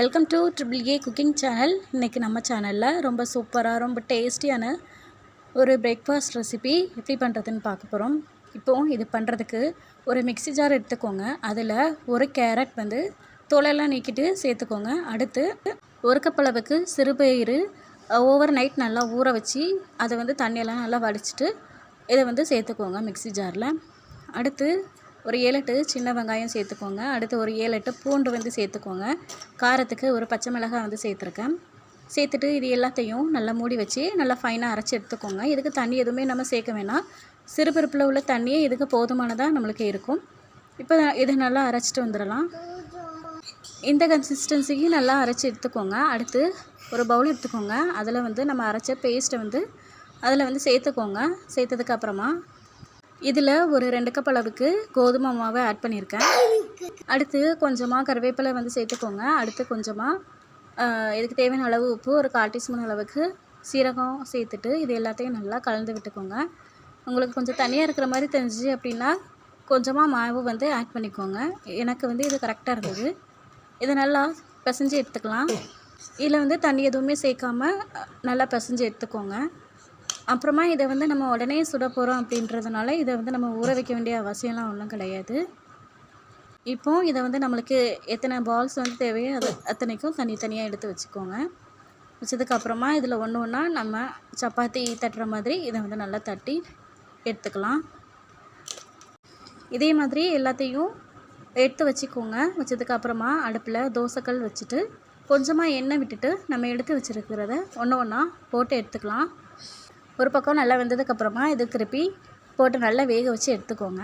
Welcome to triple A cooking channel. இன்றைக்கி நம்ம சேனலில் ரொம்ப சூப்பராக ரொம்ப டேஸ்டியான ஒரு பிரேக்ஃபாஸ்ட் ரெசிபி எப்படி பண்ணுறதுன்னு பார்க்க போகிறோம் இப்போது இது பண்ணுறதுக்கு ஒரு மிக்ஸி ஜார் எடுத்துக்கோங்க. அதில் ஒரு கேரட் வந்து தோலெல்லாம் நீக்கிட்டு சேர்த்துக்கோங்க. அடுத்து ஒரு கப் அளவுக்கு சிறுபயிறு ஓவர் நைட் நல்லா ஊற வச்சு அதை வந்து தண்ணியெல்லாம் நல்லா வடிச்சிட்டு இதை வந்து சேர்த்துக்கோங்க மிக்ஸி ஜாரில் அடுத்து ஒரு ஏழு எட்டு சின்ன வெங்காயம் சேர்த்துக்கோங்க. அடுத்து ஒரு ஏழு எட்டு பூண்டு வந்து சேர்த்துக்கோங்க. காரத்துக்கு ஒரு பச்சை மிளகாய் வந்து சேர்த்துருக்கேன். சேர்த்துட்டு இது எல்லாத்தையும் நல்லா மூடி வச்சு நல்லா ஃபைனாக அரைச்சி எடுத்துக்கோங்க. இதுக்கு தண்ணி எதுவுமே நம்ம சேர்க்க வேணாம். சிறுபருப்பில் உள்ள தண்ணியே இதுக்கு போதுமானதாக நம்மளுக்கு இருக்கும். இப்போ இதை நல்லா அரைச்சிட்டு வந்துடலாம். இந்த கன்சிஸ்டன்சிக்கு நல்லா அரைச்சி எடுத்துக்கோங்க. அடுத்து ஒரு பவுல் எடுத்துக்கோங்க. அதில் வந்து நம்ம அரைச்ச பேஸ்ட்டை வந்து அதில் வந்து சேர்த்துக்கோங்க. சேர்த்ததுக்கப்புறமா இதில் ஒரு ரெண்டு கப் அளவுக்கு கோதுமை மாவை ஆட் பண்ணியிருக்கேன். அடுத்து கொஞ்சமாக கருவேப்பிலை வந்து சேர்த்துக்கோங்க. அடுத்து கொஞ்சமாக இதுக்கு தேவையான அளவு உப்பு ஒரு கால் டீஸ்பூன் அளவுக்கு சீரகம் சேர்த்துட்டு இது எல்லாத்தையும் நல்லா கலந்து விட்டுக்கோங்க. உங்களுக்கு கொஞ்சம் தனியாக இருக்கிற மாதிரி தெரிஞ்சு அப்படின்னா கொஞ்சமாக மாவு வந்து ஆட் பண்ணிக்கோங்க. எனக்கு வந்து இது கரெக்டாக இருந்தது. இதை நல்லா பிசைஞ்சு எடுத்துக்கலாம். இதில் வந்து தண்ணி எதுவுமே சேர்க்காம நல்லா பிசைஞ்சு எடுத்துக்கோங்க. அப்புறமா இதை வந்து நம்ம உடனே சுட போகிறோம் அப்படின்றதுனால இதை வந்து நம்ம ஊற வைக்க வேண்டிய அவசியம்லாம் ஒன்றும் கிடையாது. இப்போது இதை வந்து நம்மளுக்கு எத்தனை பால்ஸ் வந்து தேவையோ அது அத்தனைக்கும் தனித்தனியாக எடுத்து வச்சுக்கோங்க. வச்சதுக்கப்புறமா இதில் ஒன்று ஒன்றா நம்ம சப்பாத்தி தட்டுற மாதிரி இதை வந்து நல்லா தட்டி எடுத்துக்கலாம். இதே மாதிரி எல்லாத்தையும் எடுத்து வச்சுக்கோங்க. வச்சதுக்கப்புறமா அடுப்பில் தோசைக்கல் வச்சுட்டு கொஞ்சமாக எண்ணெய் விட்டுட்டு நம்ம எடுத்து வச்சுருக்கிறத ஒன்று ஒன்றா போட்டு எடுத்துக்கலாம். ஒரு பக்கம் நல்லா வெந்ததுக்கப்புறமா இது திருப்பி போட்டு நல்லா வேக வச்சு எடுத்துக்கோங்க.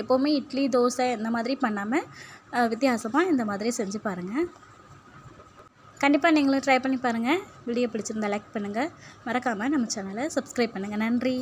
எப்போவுமே இட்லி தோசை இந்த மாதிரி பண்ணாமல் வித்தியாசமாக இந்த மாதிரி செஞ்சு பாருங்கள் கண்டிப்பாக நீங்களும் ட்ரை பண்ணி பாருங்கள் வீடியோ பிடிச்சிருந்தா லைக் பண்ணுங்கள் மறக்காமல் நம்ம சேனலை சப்ஸ்கிரைப் பண்ணுங்கள் நன்றி.